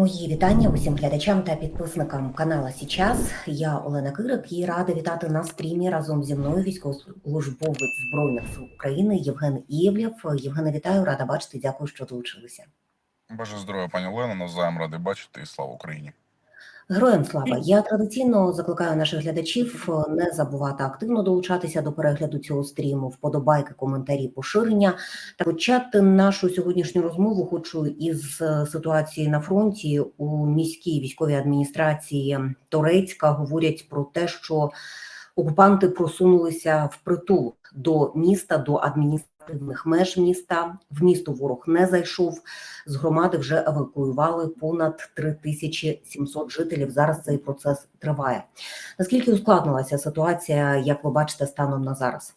Мої вітання усім глядачам та підписникам канала Січас. Я Олена Кирик і рада вітати на стрімі разом зі мною військовослужбовець збройних сил України Євген Євлєв. Євгене, вітаю, рада бачити. Дякую, що долучилися. Боже здоров'я, пані Олена. Навзаєм радий бачити і слава Україні. Героям слава! Я традиційно закликаю наших глядачів е, не забувати активно долучатися до перегляду цього стріму, вподобайки, коментарі, поширення. Та почати нашу сьогоднішню розмову хочу із е, ситуації на фронті у міській військовій адміністрації Торецька. Говорять про те, що окупанти просунулися впритул до міста, до адміністративних меж міста. В місто ворог не зайшов. З громади вже евакуювали понад 3700 жителів. Зараз цей процес триває. Наскільки ускладнилася ситуація, як ви бачите, станом на зараз?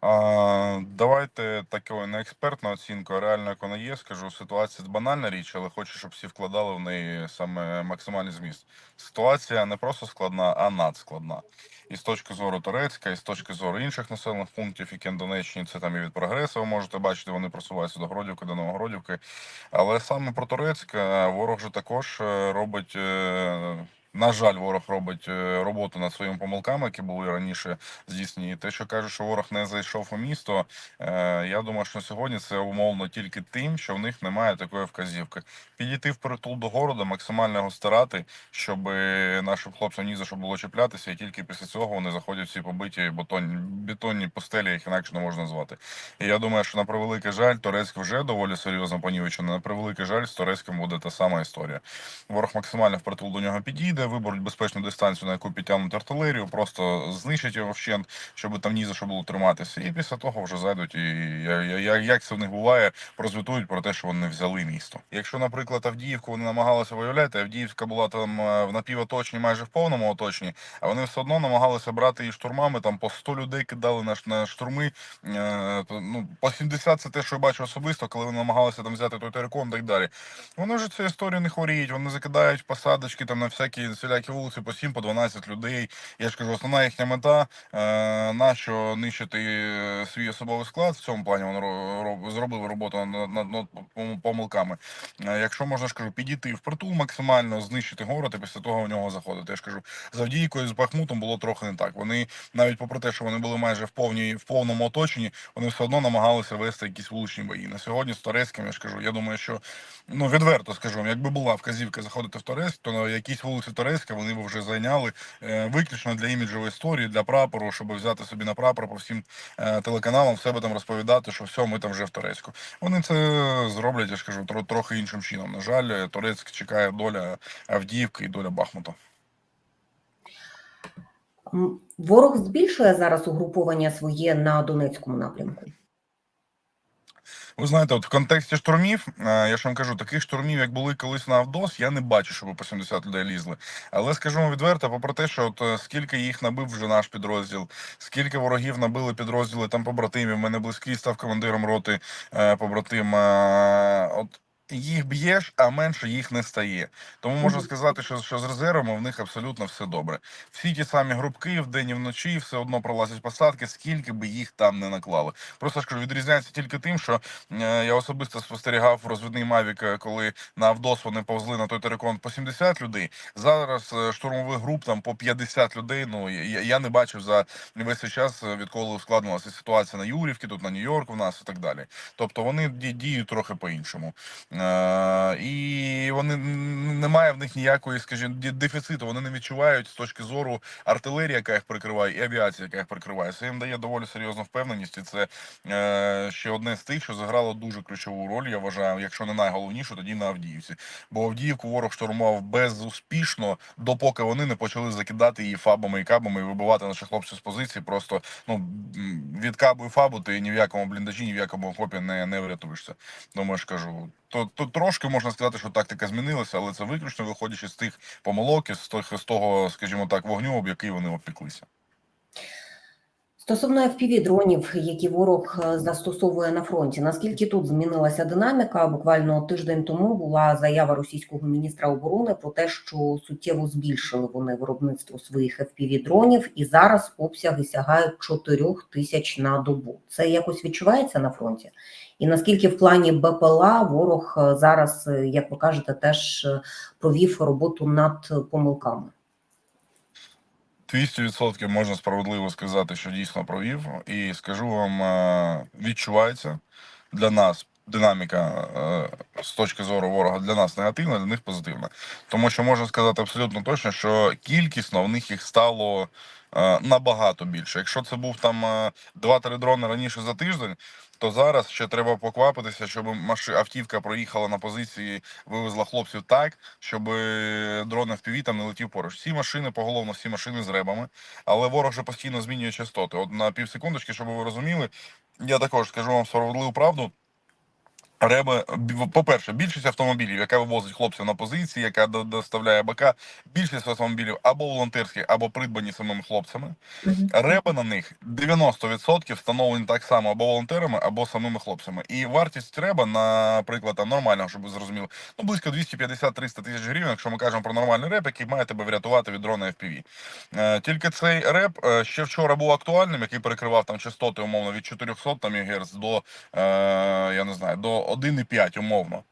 А, давайте такою не експертну оцінку, а реально як вона є. Скажу, ситуація банальна річ, але хочу, щоб всі вкладали в неї саме максимальний зміст. Ситуація не просто складна, а надскладна. І з точки зору Турецька, і з точки зору інших населених пунктів, які на Донеччині, це там і від прогресу. Ви можете бачити, вони просуваються до Гродівки, до Новогродівки. Але саме про Турецьк е, ворог же також е, робить. На жаль, ворог робить е, роботу над своїми помилками, які були раніше здійснені. Те, що каже, що ворог не зайшов у місто. е, Я думаю, що сьогодні це умовно тільки тим, що в них немає такої вказівки. Підійти в притул до города, максимально його старати, щоб е, нашим хлопцям ні за що було чіплятися, і тільки після цього вони заходять в ці побиті бетонні, бетонні постелі, їх інакше не можна назвати. І я думаю, що на превеликий жаль, Турецьк вже доволі серйозно понівечено. На превеликий жаль, з Турецьким буде та сама історія. Ворог максимально впритул до нього підійде, виберуть безпечну дистанцію, на яку підтягнуть артилерію, просто знищать його вщент, щоб там ні за що було триматися. І після того вже зайдуть. І як це в них буває, прозвітують про те, що вони взяли місто. Якщо, наприклад, Авдіївку вони намагалися виявляти, Авдіївка була там е, в напівоточенні, майже в повному оточенні, а вони все одно намагалися брати її штурмами. Там по 100 людей кидали на, штурми. Е, ну, по 70 це те, що я бачу особисто, коли вони намагалися там взяти той терикон так далі. Вони вже цю історію не хворіють, вони закидають посадочки там на всякі всілякі вулиці по 7, по 12 людей. Я ж кажу, основна їхня мета е, нащо нищити е, свій особовий склад. В цьому плані вони ро- ро- зробили роботу над, над, над помилками. Е, якщо можна ж кажу, підійти в притул максимально, знищити город і після того в нього заходити. Я ж кажу, з Авдіївкою з Бахмутом було трохи не так. Вони навіть попри те, що вони були майже в повній в повному оточенні, вони все одно намагалися вести якісь вуличні бої. На сьогодні з Торецьким, я ж кажу, я думаю, що ну відверто скажу, якби була вказівка заходити в Торецьк, то на якісь вулиці Торецька вони б вже зайняли е, виключно для іміджової історії, для прапору, щоб взяти собі на прапор по всім е, телеканалам, себе там розповідати, що все, ми там вже в Торецьку. Вони це зроблять, я ж кажу, тро, трохи іншим чином. На жаль, Торецьк чекає доля Авдіївки і доля Бахмута. Ворог збільшує зараз угруповання своє на Донецькому напрямку. Ви знаєте, от в контексті штурмів, е, я ж вам кажу, таких штурмів, як були колись на Авдос, я не бачу, щоб по 70 людей лізли. Але скажу вам відверто, попри те, що от е, скільки їх набив вже наш підрозділ, скільки ворогів набили підрозділи там побратимів. Мене близький став командиром роти побратима. е, От їх б'єш, а менше їх не стає. Тому можна сказати, що, що з резервами в них абсолютно все добре. Всі ті самі групки вдень і вночі все одно пролазять посадки, скільки би їх там не наклали. Просто ж відрізняється тільки тим, що е, я особисто спостерігав розвідний Мавік, е, коли на Авдос вони повзли на той терикон по 70 людей. Зараз е, штурмових груп там по 50 людей. Ну я, я не бачив за весь цей час, е, відколи ускладнилася ситуація на Юрівці, тут на Нью-Йорк у нас і так далі. Тобто вони ді- діють трохи по-іншому. Е, і вони немає в них ніякої, скажімо, дефіциту. Вони не відчувають з точки зору артилерії, яка їх прикриває, і авіація, яка їх прикриває. Це їм дає доволі серйозну впевненість. І це е, ще одне з тих, що заграло дуже ключову роль. Я вважаю, якщо не найголовнішу, тоді на Авдіївці. Бо Авдіївку ворог штурмував безуспішно, допоки вони не почали закидати її фабами і кабами і вибивати наших хлопців з позиції. Просто ну від кабу і фабу ти ні в якому бліндажі, ні в якому окопі не, не врятуєшся. Тому ж кажу, то, то трошки можна сказати, що тактика змінилася, але це виключно виходячи з тих помилок, з тих з того, скажімо так, вогню, об який вони опіклися. Стосовно fpv дронів, які ворог е, застосовує на фронті, наскільки тут змінилася динаміка? Буквально тиждень тому була заява російського міністра оборони про те, що суттєво збільшили вони виробництво своїх fpv дронів, і зараз обсяги сягають 4 тисяч на добу. Це якось відчувається на фронті? І наскільки в плані БПЛА ворог е, зараз, е, як ви кажете, теж е, провів роботу над помилками? 200% можна справедливо сказати, що дійсно провів. І скажу вам, відчувається для нас динаміка з точки зору ворога для нас негативна, для них позитивна. Тому що можна сказати абсолютно точно, що кількісно в них їх стало набагато більше. Якщо це був там е, 2-3 дрони раніше за тиждень. То зараз ще треба поквапитися, щоб автівка проїхала на позиції, вивезла хлопців так, щоб дрон FPV там не летів поруч. Всі машини, поголовно всі машини з ребами, але ворог вже постійно змінює частоти. От на півсекундочки, щоб ви розуміли, я також скажу вам справедливу правду. Б- по-перше, більшість автомобілів, яка вивозить хлопців на позиції, яка доставляє БК, більшість автомобілів або волонтерські, або придбані самими хлопцями. Реби на них 90% встановлені так само або волонтерами, або самими хлопцями. І вартість реба, наприклад, там нормального, щоб ви зрозуміли, ну близько 250-300 тисяч гривень, якщо ми кажемо про нормальний реп, який має тебе врятувати від дрона FPV. Е, Тільки цей реп е, ще вчора був актуальним, який перекривав там частоти умовно від 400 там, МГц до е, я не знаю до 1,5 умовно.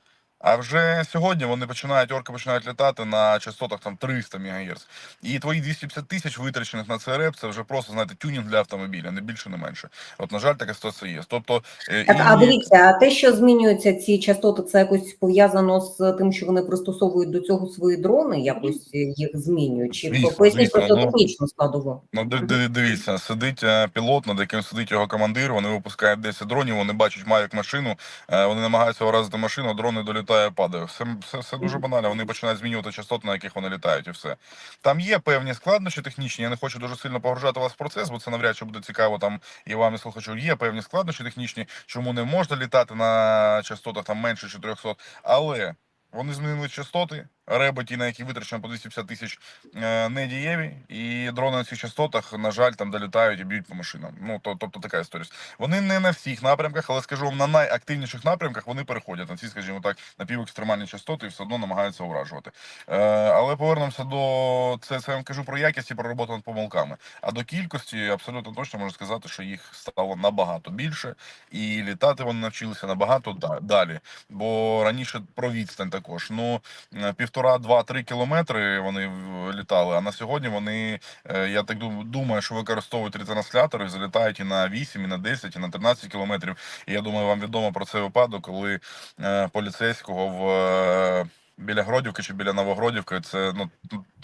А вже сьогодні вони починають, орки починають літати на частотах там 300 МГц. І твої 250 тисяч витрачених на цей реп, це вже просто знаєте тюнінг для автомобіля, не більше, не менше. От на жаль, така ситуація є. Тобто е, Так, і- а дивіться, а те, що змінюються ці частоти, це якось пов'язано з тим, що вони пристосовують до цього свої дрони, якось їх змінюють? Чи Звісно, поясніть звісно, ну, технічну складову? Ну, ди- ди- дивіться, сидить е, пілот, над яким сидить його командир. Вони випускають 10 дронів, вони бачать мавік машину, е, вони намагаються вразити машину, дрони долітає, падає. Все, все, все дуже банально. Вони починають змінювати частоти, на яких вони літають, і все. Там є певні складнощі технічні. Я не хочу дуже сильно погружати вас в процес, бо це навряд чи буде цікаво там і вам і слухачу. Є певні складнощі технічні, чому не можна літати на частотах там менше 400, але. Вони змінили частоти, реби, ті, на які витрачено по 250 тисяч, е, не дієві, і дрони на цих частотах, на жаль, там долітають і б'ють по машинам. Ну то, тобто така історія. Вони не на всіх напрямках, але скажу вам, на найактивніших напрямках вони переходять на ці, скажімо так, напівекстремальні частоти і все одно намагаються уражувати. Е, але повернемося до це. Це я вам кажу про якість і про роботу над помилками. А до кількості абсолютно точно можу сказати, що їх стало набагато більше, і літати вони навчилися набагато далі. Бо раніше про відстань також. Ну е, півтора, два-три кілометри вони літали. А на сьогодні вони, е, я так думаю, що використовують ретранслятори, залітають і на 8, і на 10, і на 13 кілометрів. І я думаю, вам відомо про цей випадок, коли е, поліцейського в. е, Біля Гродівки чи біля Новогродівки, це ну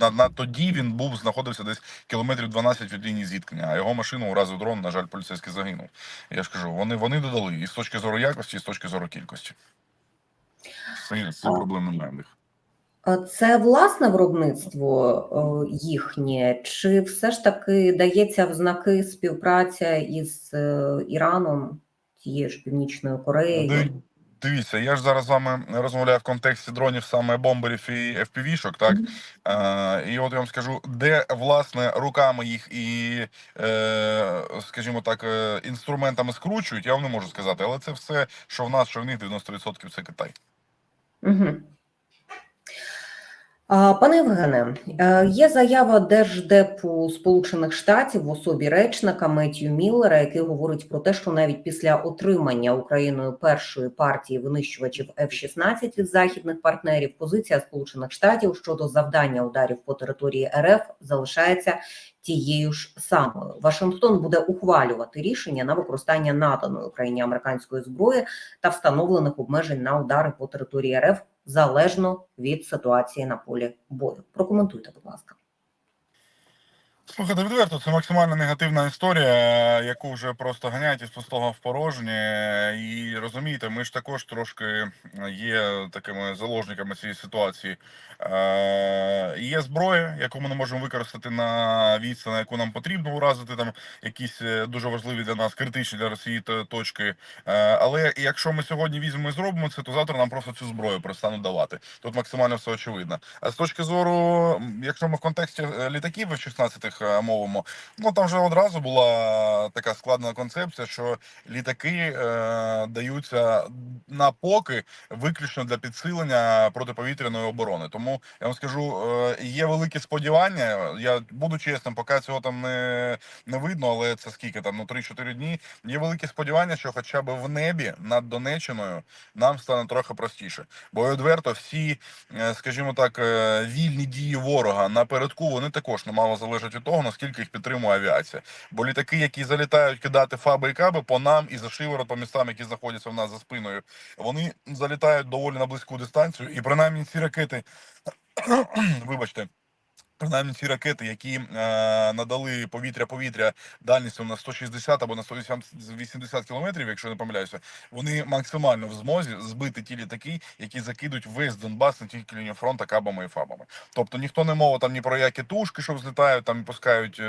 на, на тоді він був знаходився десь кілометрів 12 від лінії зіткнення, а його машину уразив дрон. На жаль, поліцейський загинув. Я ж кажу, вони вони додали і з точки зору якості, і з точки зору кількості. Це, це проблем немає в них. А Це власне виробництво е, їхнє, чи все ж таки дається в знаки співпраця із е, Іраном, тією ж Північною Кореєю? Дивіться, я ж зараз з вами розмовляю в контексті дронів саме бомберів і FPV-шок, так? Мгм. Е, і от я вам скажу, де власне руками їх і, е, скажімо так, е, інструментами скручують, я вам не можу сказати. Але це все, що в нас, що в них 90% це Китай. Угу. Пане Євгене, е, є заява Держдепу Сполучених Штатів в особі речника Меттью Міллера, який говорить про те, що навіть після отримання Україною першої партії винищувачів F-16 від західних партнерів, позиція Сполучених Штатів щодо завдання ударів по території РФ залишається тією ж самою. Вашингтон буде ухвалювати рішення на використання наданої Україні американської зброї та встановлених обмежень на удари по території РФ залежно від ситуації на полі бою. Прокоментуйте, будь ласка. Слухайте, відверто, це максимально негативна історія, яку вже просто ганяють із пустого в порожнє. І розумієте, ми ж також трошки є такими заложниками цієї ситуації. Е, є зброя, яку ми не можемо використати на відстань, яку нам потрібно уразити там якісь е, дуже важливі для нас, критичні для Росії точки. Е, але якщо ми сьогодні візьмемо і зробимо це, то завтра нам просто цю зброю перестануть давати. Тут максимально все очевидно. А з точки зору, якщо ми в контексті е, літаків F-16 мовимо. Ну там вже одразу була така складна концепція, що літаки е, даються на поки виключно для підсилення протиповітряної оборони. Тому я вам скажу, е, є великі сподівання. Я буду чесним, поки цього там не, не видно, але це скільки там ну 3-4 дні. Є великі сподівання, що хоча б в небі над Донеччиною нам стане трохи простіше. Бо відверто всі, е, скажімо так, е, вільні дії ворога напередку вони також немало залежать від того, наскільки їх підтримує авіація. Бо літаки, які залітають кидати фаби і каби по нам і за шиворот, по містам, які знаходяться в нас за спиною, вони залітають доволі на близьку дистанцію, і принаймні ці ракети, вибачте. Принаймні ці ракети, які е, надали повітря-повітря дальністю на 160 або на 180 кілометрів, якщо не помиляюся, вони максимально в змозі збити ті літаки, які закидуть весь Донбас на тільки лінію фронту кабами і фабами. Тобто ніхто не мова там ні про які тушки, що взлітають там пускають е,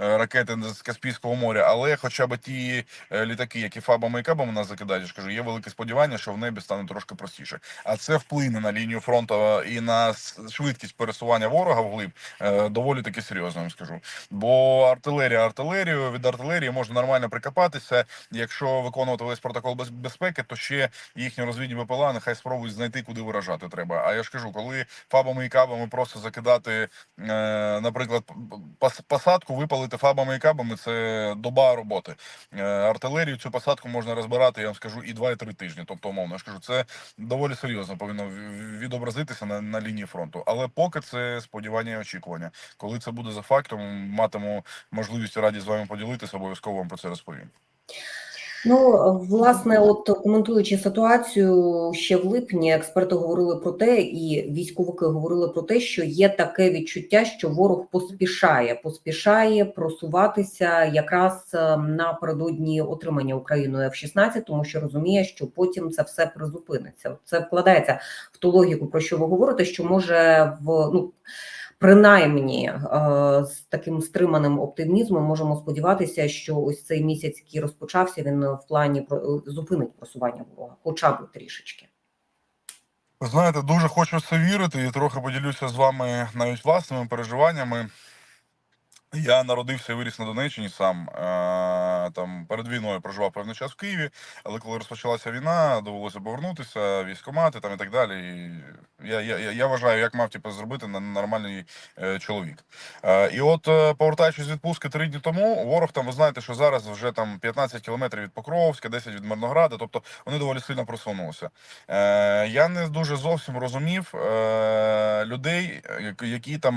е, ракети з Каспійського моря, але хоча б ті е, літаки, які фабами і кабами нас закидають, я ж кажу, є велике сподівання, що в небі стане трошки простіше. А це вплине на лінію фронту і на швидкість пересування ворога вглиб е, доволі таки серйозно, вам скажу. Бо артилерія артилерію від артилерії можна нормально прикопатися. Якщо виконувати весь протокол без- безпеки, то ще їхні розвідні БПЛА нехай спробують знайти, куди виражати треба. А я ж кажу, коли фабами і кабами просто закидати, е, наприклад, посадку, випалити фабами і кабами, це доба роботи. Е, артилерію цю посадку можна розбирати, я вам скажу, і 2-3 тижні. Тобто, умовно, я ж кажу, це доволі серйозно повинно відобразитися на, на лінії фронту. Але поки це сподівання і очікування. Коли це буде за фактом, матиму можливість і радість з вами поділитися, обов'язково вам про це розповім. Ну, власне, от коментуючи ситуацію ще в липні, експерти говорили про те, і військовики говорили про те, що є таке відчуття, що ворог поспішає, поспішає просуватися якраз е, напередодні отримання Україною F-16, тому що розуміє, що потім це все призупиниться. Це вкладається в ту логіку, про що ви говорите, що може в ну. Принаймні е, з таким стриманим оптимізмом можемо сподіватися, що ось цей місяць, який розпочався, він в плані про- зупинить просування ворога, хоча б трішечки. Знаєте, дуже хочу це вірити і трохи поділюся з вами навіть власними переживаннями. Я народився і виріс на Донеччині сам. Е, там перед війною проживав певний час в Києві, але коли розпочалася війна, довелося повернутися, військомати там і так далі. І я, я, я- вважаю, як мав типу, зробити нормальний е, чоловік. Е, і от, повертаючись з відпустки три дні тому, ворог там, ви знаєте, що зараз вже там 15 кілометрів від Покровська, 10 від Мирнограда, тобто вони доволі сильно просунулися. Я не дуже зовсім розумів людей, які там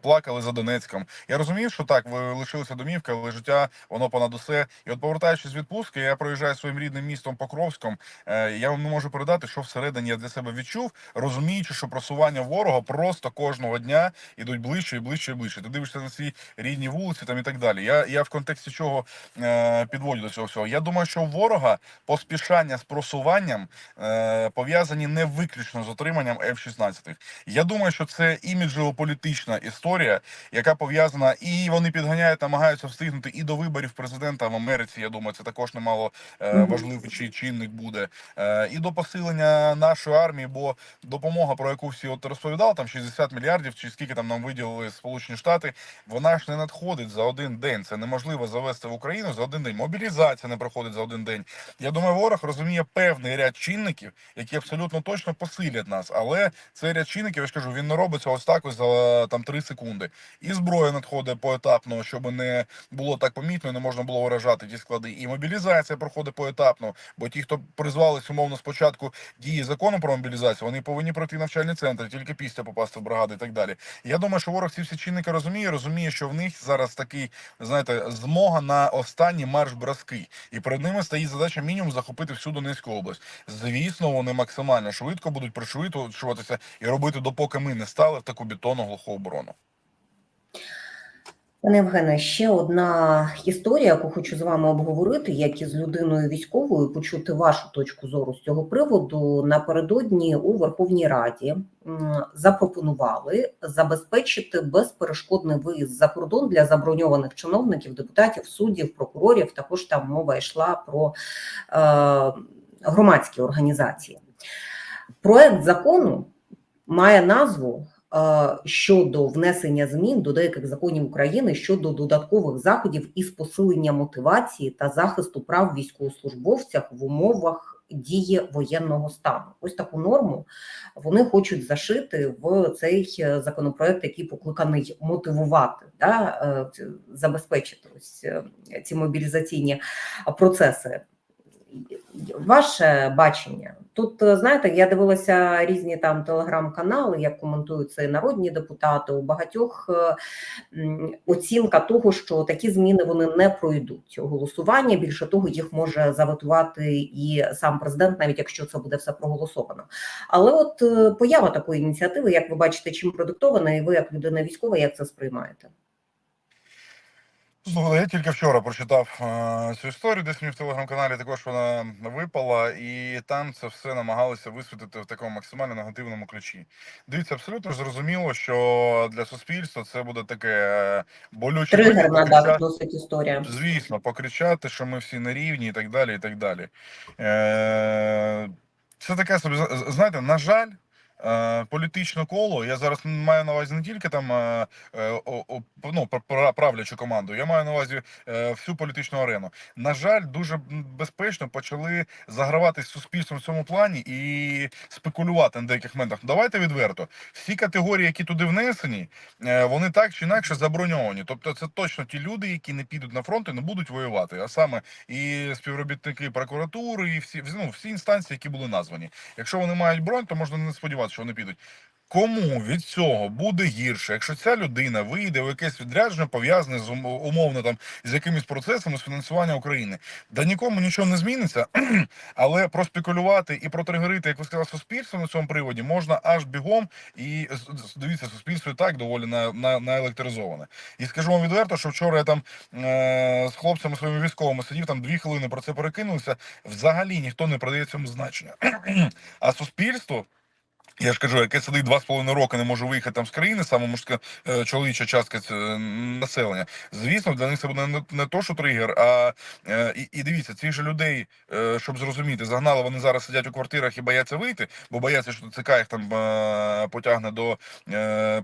плакали за Донецьком. Я розумів, що так, ви лишилися домівка, але життя воно понад усе. І от повертаючись з відпустки, я проїжджаю своїм рідним містом Покровськом. Е, я вам не можу передати, що всередині я для себе відчув, розуміючи, що просування ворога просто кожного дня ідуть ближче і ближче і ближче. Ти дивишся на ці рідні вулиці там і так далі. Я, я в контексті чого е, підводжу до цього всього. Я думаю, що у ворога поспішання з просуванням е, пов'язані не виключно з отриманням F-16. Я думаю, що це іміджево-політична історія, яка пов'язана, і вони підганяють, намагаються встигнути і до виборів президента в Америці. Я думаю, це також немало е, важливий чи чинник буде, е, і до посилення нашої армії, бо допомога, про яку всі от розповідали, там 60 мільярдів, чи скільки там нам виділили Сполучені Штати, вона ж не надходить за один день. Це неможливо завести в Україну за один день. Мобілізація не проходить за один день. Я думаю, ворог розуміє певний ряд чинників, які абсолютно точно посилять нас. Але цей ряд чинників, я ж кажу, він не робиться ось так ось за там 3 секунди. І зброя надходить поетапно, щоб не було так помітно, не можна було виражати ті склади. І мобілізація проходить поетапно. Бо ті, хто призвались умовно спочатку дії закону про мобілізацію, вони повинні пройти навчальні центри, тільки після попасти в бригади і так далі. Я думаю, що ворог ці всі чинники розуміє, розуміє, що в них зараз такий, знаєте, змога на останній марш бразки, і перед ними стоїть задача мінімум захопити всю Донецьку область. Звісно, вони максимально швидко будуть пришвидшуватися і робити, допоки ми не стали в таку бетонну глуху оборону. Пане Євгене, ще одна історія, яку хочу з вами обговорити, як і з людиною військовою, почути вашу точку зору з цього приводу. Напередодні у Верховній Раді запропонували забезпечити безперешкодний виїзд за кордон для заброньованих чиновників, депутатів, суддів, прокурорів. Також там мова йшла про е, громадські організації. Проект закону має назву щодо внесення змін до деяких законів України щодо додаткових заходів із посилення мотивації та захисту прав військовослужбовцях в умовах дії воєнного стану. Ось таку норму вони хочуть зашити в цей е, законопроект, який покликаний мотивувати, да, е, забезпечити ось е, ці мобілізаційні процеси. Ваше бачення тут е, знаєте, я дивилася різні там телеграм-канали, як коментують це народні депутати. У багатьох е, оцінка того, що такі зміни вони не пройдуть голосування. Більше того, їх може заветувати і сам президент, навіть якщо це буде все проголосовано. Але от е, поява такої ініціативи, як ви бачите, чим продиктована, і ви, як людина військова, як це сприймаєте? Слухай, я тільки вчора прочитав е, цю історію, десь мені в телеграм-каналі також вона випала, і там це все намагалися висвітлити в такому максимально негативному ключі. Дивіться, абсолютно зрозуміло, що для суспільства це буде таке е, болюче Тригерна да, досить історія. Звісно, покричати, що ми всі на рівні і так далі. і так далі. Е, Це таке собі, знаєте, на жаль, політичне коло. Я зараз маю на увазі не тільки там е, е, ну, правлячу команду, я маю на увазі е, всю політичну арену. На жаль, дуже безпечно почали загравати з суспільством в цьому плані і спекулювати на деяких моментах. Давайте відверто. Всі категорії, які туди внесені, е, вони так чи інакше заброньовані. Тобто, це точно ті люди, які не підуть на фронт і не будуть воювати. А саме і співробітники прокуратури, і всі ну, всі інстанції, які були названі. Якщо вони мають бронь, то можна не сподіватися, що вони підуть. Кому від цього буде гірше, якщо ця людина вийде в якесь відрядження, пов'язане з умовно там з якимись процесами з фінансування України, да нікому нічого не зміниться, але проспекулювати і протригерити, як ви сказали, суспільство на цьому приводі можна аж бігом. І дивіться, суспільство і так доволі на, на, наелектризоване. І скажу вам відверто, що вчора я там е, з хлопцями своїми військовими сидів там дві хвилини про це перекинулися. Взагалі ніхто не придає цьому значення. а суспільство. Я ж кажу, яке сидить два з половиною роки, не може виїхати там з країни, саме мужська е, чоловіча частка е, населення. Звісно, для них це буде не, не то, що тригер, а е, і, і дивіться, цих же людей, щоб зрозуміти, загнали вони зараз сидять у квартирах і бояться вийти, бо бояться, що ЦК їх там потягне до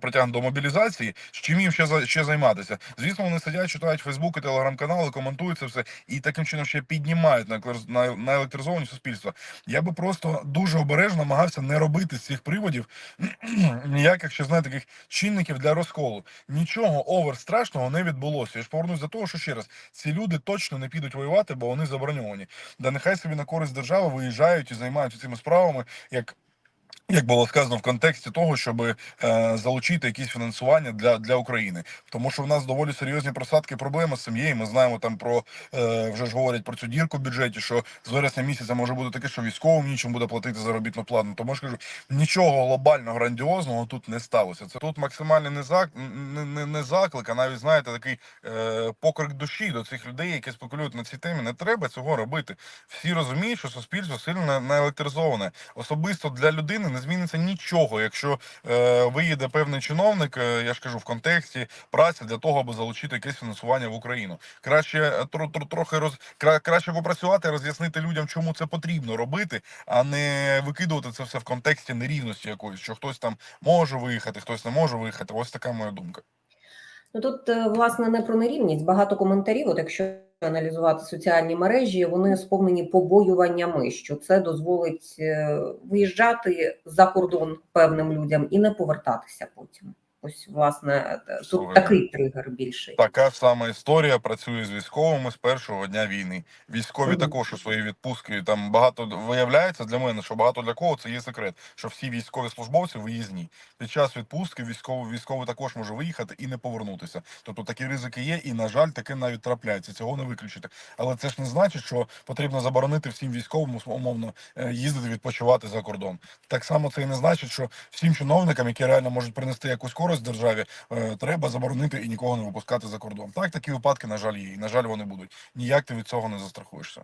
притягне до мобілізації. З чим їм ще ще займатися? Звісно, вони сидять, читають Фейсбуки, телеграм-канали, коментують це все і таким чином ще піднімають на, на, на електризовані суспільства. Я би просто дуже обережно намагався не робити цих приводів ніяких ще знаєте, таких чинників для розколу. Нічого овер страшного не відбулося. Я ж повернусь до того, що ще раз ці люди точно не підуть воювати, бо вони заброньовані. Да нехай собі на користь держави виїжджають і займаються цими справами, як. Як було сказано в контексті того, щоб е, залучити якісь фінансування для, для України, тому що в нас доволі серйозні просадки проблеми з. І ми знаємо там про е, вже ж говорять про цю дірку в бюджеті, що з вересня місяця може бути таке, що військовим нічим буде платити заробітну плату. Тому ж кажу, нічого глобально грандіозного тут не сталося. Це тут максимальний не зак не, не, не заклик, а навіть знаєте, такий е, покрик душі до цих людей, які спекулюють на цій темі. Не треба цього робити. Всі розуміють, що суспільство сильно не- наелектризоване. Особисто для людини не зміниться нічого, якщо е, виїде певний чиновник, е, я ж кажу, в контексті праці для того, аби залучити якесь фінансування в Україну. Краще е, тро, тро, трохи роз кра, краще попрацювати, роз'яснити людям, чому це потрібно робити, а не викидувати це все в контексті нерівності якоїсь, що хтось там може виїхати, хтось не може виїхати. Ось така моя думка. Ну тут е, власне не про нерівність. Багато коментарів. От якщо аналізувати соціальні мережі, вони сповнені побоюваннями, що це дозволить е, виїжджати за кордон певним людям і не повертатися потім. Ось власне е, тут Слухайте. такий тригер більший. Така ж сама історія працює з військовими з першого дня війни. Військові Мгм. також у свої відпустки там багато виявляється для мене, що багато для кого це є секрет, що всі військові службовці виїзні. Під час відпустки військовий військовий також може виїхати і не повернутися. Тобто такі ризики є, і на жаль, таке навіть трапляється. Цього не виключити. Але це ж не значить, що потрібно заборонити всім військовим умовно е, їздити відпочивати за кордон. Так само це і не значить, що всім чиновникам, які реально можуть принести якусь користь державі, е, треба заборонити і нікого не випускати за кордон. Так, такі випадки, на жаль, є. І на жаль, вони будуть. Ніяк ти від цього не застрахуєшся.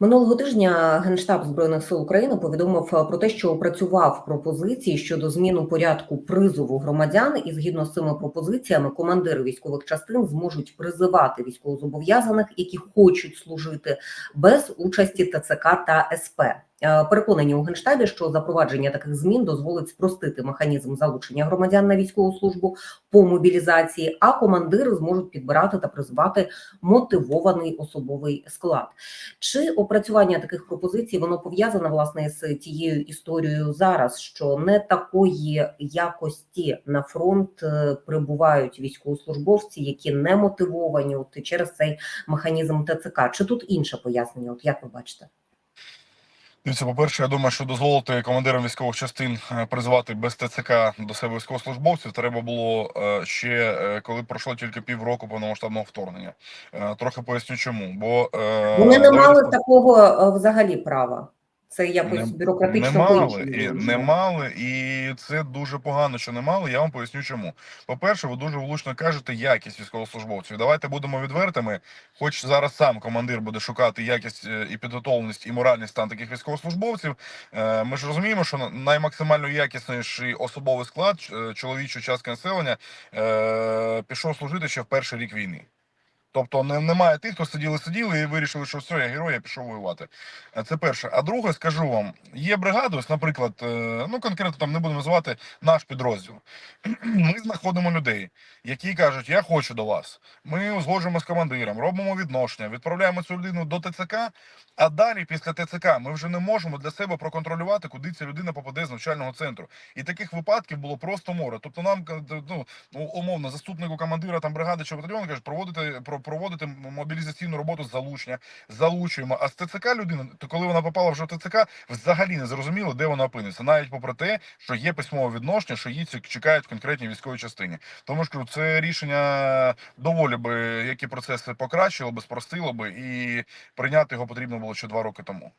Минулого тижня Генштаб збройних сил України повідомив е, про те, що опрацював пропозиції щодо зміну порядку призову громадян, і згідно з цими пропозиціями, командири військових частин зможуть призивати військовозобов'язаних, які хочуть служити без участі ТЦК та СП. Е, Переконані у генштабі, що запровадження таких змін дозволить спростити механізм залучення громадян на військову службу по мобілізації, а командири зможуть підбирати та призивати мотивований особовий склад. Чи опрацювання таких пропозицій воно пов'язане власне з тією історією зараз, що не такої якості на фронт е, прибувають військовослужбовці, які не мотивовані от через цей механізм ТЦК? Чи тут інше пояснення? От як ви бачите? Дивіться, по-перше, я думаю, що дозволити командирам військових частин призвати без ТЦК до себе військовослужбовців треба було е, ще е, коли пройшло тільки півроку повномасштабного вторгнення. Е, Трохи поясню чому. Бо е, Вони не мали такого е, взагалі права. Це якось Не- бюрократично не мали, і, не мали, і це дуже погано, що не мали. Я вам поясню, чому. По-перше, ви дуже влучно кажете якість військовослужбовців. Давайте будемо відвертими. Хоч зараз сам командир буде шукати якість е, і підготовленість і моральний стан таких військовослужбовців. е, Ми ж розуміємо, що на- наймаксимально якісніший особовий склад е, чоловічої частки населення пішов служити ще в перший рік війни. Тобто не, немає тих, хто сиділи, сиділи і вирішили, що все, я герой, я пішов воювати. Е, Це перше. А друге, скажу вам, є бригади, ось, наприклад, е, ну конкретно там не будемо називати наш підрозділ. Ми знаходимо людей, які кажуть, я хочу до вас. Ми узгоджуємо з командиром, робимо відношення, відправляємо цю людину до ТЦК. А далі, після ТЦК, ми вже не можемо для себе проконтролювати, куди ця людина попаде з навчального центру. І таких випадків було просто море. Тобто, нам ну, умовно, заступнику командира там бригади чи батальйону кажуть, проводити про проводити мобілізаційну роботу залучення, залучуємо. А з ТЦК людина, то коли вона попала вже в ТЦК, взагалі не зрозуміло, де вона опиниться, навіть попри те, що є письмове відношення, що її чекають в конкретній військовій частині. Тому що це рішення доволі би які процеси покращило би, спростило би, і прийняти його потрібно було ще два роки тому.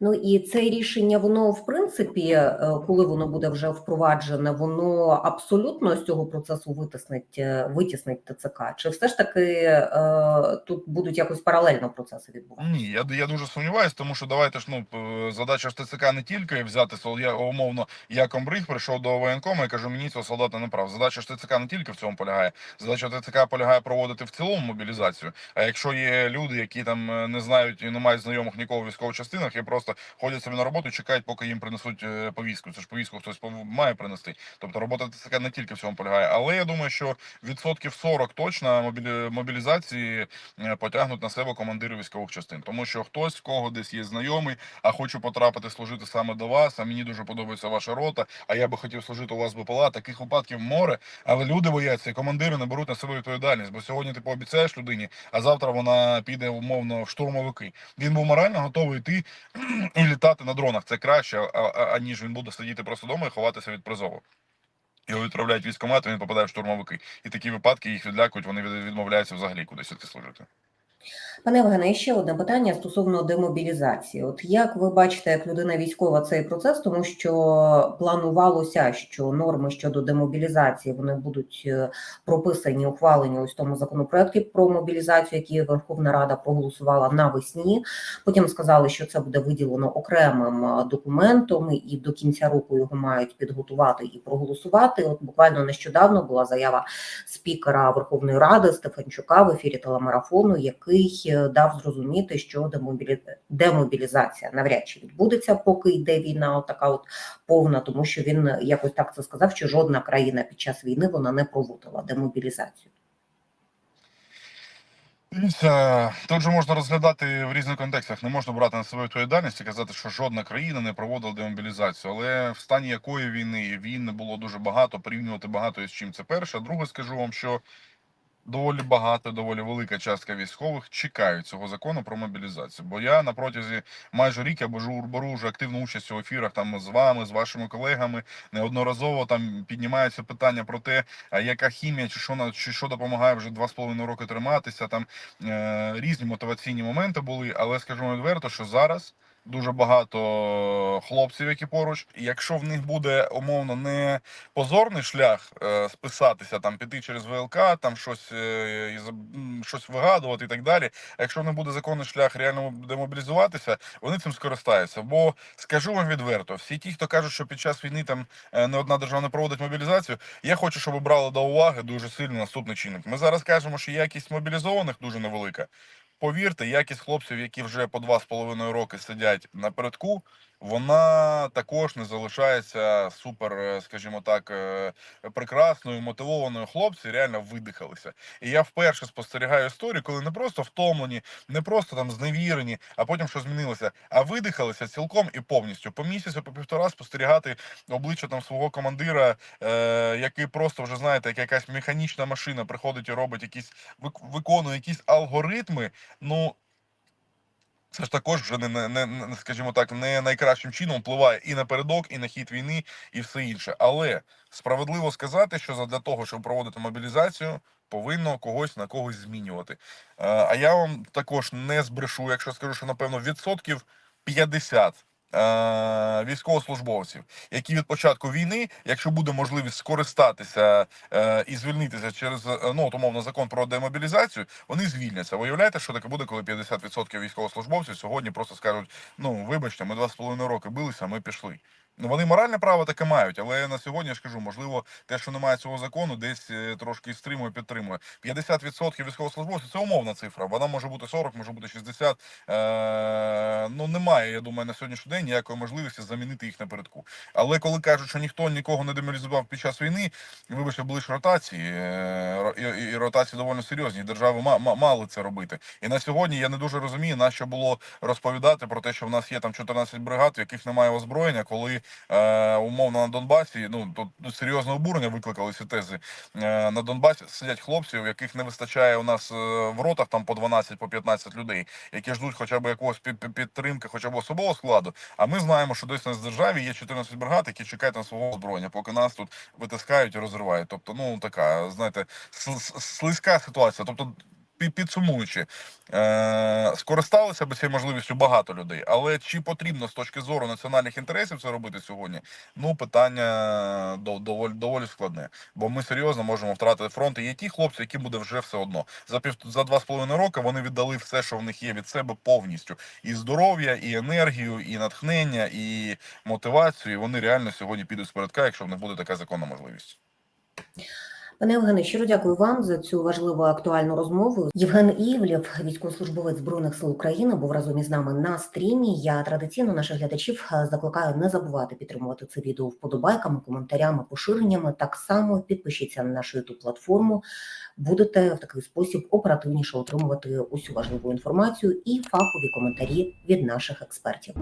Ну і це рішення, воно в принципі, е, коли воно буде вже впроваджене, воно абсолютно з цього процесу витиснить, е, витіснить ТЦК. Чи все ж таки е, тут будуть якось паралельно процеси відбуватися? Ні, я, я дуже сумніваюся, тому що давайте ж ну задача ж ТЦК не тільки взяти я умовно, я комбриг прийшов до воєнкома і кажу, мені цього солдата не прав. Задача ж ТЦК не тільки в цьому полягає. Задача ТЦК полягає проводити в цілому мобілізацію. А якщо є люди, які там е, не знають і не мають знайомих нікого в військових частинах, і просто ходять собі на роботу, і чекають, поки їм принесуть е, повістку. Це ж повістку хтось має принести. Тобто робота ТЦК не тільки в цьому полягає. Але я думаю, що відсотків 40 точно мобілізації е, потягнуть на себе командири військових частин, тому що хтось в кого десь є знайомий, а хочу потрапити служити саме до вас. А мені дуже подобається ваша рота. А я би хотів служити у вас БПЛА. Таких випадків море, але люди бояться, і командири не беруть на себе відповідальність. Бо сьогодні ти пообіцяєш людині, а завтра вона піде умовно в штурмовики. Він був морально готовий йти і літати на дронах. Це краще, аніж він буде сидіти просто вдома і ховатися від призову. Його відправляють в військкомат, він попадає в штурмовики. І такі випадки їх відлякують, вони відмовляються взагалі кудись служити. Пане Євгене, ще одне питання стосовно демобілізації. От як ви бачите, як людина військова цей процес, тому що планувалося, що норми щодо демобілізації вони будуть е, прописані, ухвалені ось тому законопроекті про мобілізацію, який Верховна Рада проголосувала навесні. Потім сказали, що це буде виділено окремим е, документом, і до кінця року його мають підготувати і проголосувати. От буквально нещодавно була заява спікера Верховної Ради Стефанчука в ефірі телемарафону, який е, дав зрозуміти, що демобілі... демобілізація навряд чи відбудеться, поки йде війна, отака от повна, тому що він е, якось так це сказав, що жодна країна під час війни вона не проводила демобілізацію. Тут же можна розглядати в різних контекстах. Не можна брати на себе відповідальність і казати, що жодна країна не проводила демобілізацію. Але в стані якої війни війн було дуже багато, порівнювати багато із чим це перше. Друге, скажу вам, що доволі багато, доволі велика частка військових чекають цього закону про мобілізацію. Бо я на протязі майже рік я беру, беру вже активну участь у ефірах там з вами, з вашими колегами. Неодноразово там піднімається питання про те, а яка хімія, чи що на чи що допомагає вже два з половиною роки триматися. Там е, різні мотиваційні моменти були, але скажу відверто, що зараз. Дуже багато хлопців, які поруч, якщо в них буде умовно не позорний шлях е, списатися, там піти через ВЛК, там щось е, щось вигадувати і так далі. А якщо них буде законний шлях реально демобілізуватися, вони цим скористаються. Бо скажу вам відверто, всі ті, хто кажуть, що під час війни там е, не одна держава не проводить мобілізацію, я хочу, щоб брали до уваги дуже сильно наступний чинник. Ми зараз кажемо, що якість мобілізованих дуже невелика. Повірте, якість хлопців, які вже по два з половиною роки сидять напередку, вона також не залишається супер, е, скажімо так, е, прекрасною, мотивованою. Хлопці реально видихалися. І я вперше спостерігаю історію, коли не просто втомлені, не просто там зневірені, а потім що змінилося, а видихалися цілком і повністю. По місяцю, по півтора спостерігати обличчя там свого командира, е, який просто вже знаєте, як якась механічна машина приходить і робить якісь вик- виконує якісь алгоритми. Ну це ж також вже не, не, скажімо так, не найкращим чином впливає і на передок, і на хід війни, і все інше. Але справедливо сказати, що для того, щоб проводити мобілізацію, повинно когось на когось змінювати. Е, А я вам також не збрешу, якщо скажу, що напевно відсотків 50 е, військовослужбовців, які від початку війни, якщо буде можливість скористатися е, і звільнитися через е, ну умовно закон про демобілізацію, вони звільняться. Виявляєте, що таке буде, коли 50% військовослужбовців сьогодні просто скажуть: ну вибачте, ми два з половиною роки билися, ми пішли. Ну, вони моральне право таке мають, але на сьогодні я ж кажу, можливо, те, що немає цього закону, десь е, трошки стримує, підтримує. 50% військовослужбовців це умовна цифра. Вона може бути 40, може бути 60. Е, ну немає, я думаю, на сьогоднішній день ніякої можливості замінити їх напередку. Але коли кажуть, що ніхто нікого не демобілізував під час війни, вибачте, були ж ротації, е, і, ротації доволі серйозні. Держави ма- ма- мали це робити. І на сьогодні я не дуже розумію, на що було розповідати про те, що в нас є там 14 бригад, в яких немає озброєння, коли е, умовно на Донбасі, ну тут серйозне обурення викликали ці тези. Е, на Донбасі сидять хлопці, в яких не вистачає у нас е, в ротах там по 12, по 15 людей, які ждуть хоча б якогось під- під- підтримки, хоча б особового складу. А ми знаємо, що десь в державі є 14 бригад, які чекають на свого озброєння, поки нас тут витискають і розривають. Тобто, ну така, знаєте, слизька ситуація. Тобто, підсумуючи, е, скористалися би цією можливістю багато людей, але чи потрібно з точки зору національних інтересів це робити сьогодні? Ну, питання доволі, доволі складне. Бо ми серйозно можемо втратити фронт. І є ті хлопці, які буде вже все одно. За пів за два з половиною роки вони віддали все, що в них є від себе повністю. І здоров'я, і енергію, і натхнення, і мотивацію. І вони реально сьогодні підуть з передка, якщо них буде така законна можливість. Пане Євгене, щиро дякую вам за цю важливу актуальну розмову. Євген Івлєв, військовослужбовець збройних сил України, був разом із нами на стрімі. Я традиційно наших глядачів е, закликаю не забувати підтримувати це відео вподобайками, коментарями, поширеннями. Так само підпишіться на нашу youtube платформу. Будете в такий спосіб оперативніше отримувати усю важливу інформацію і фахові коментарі від наших експертів.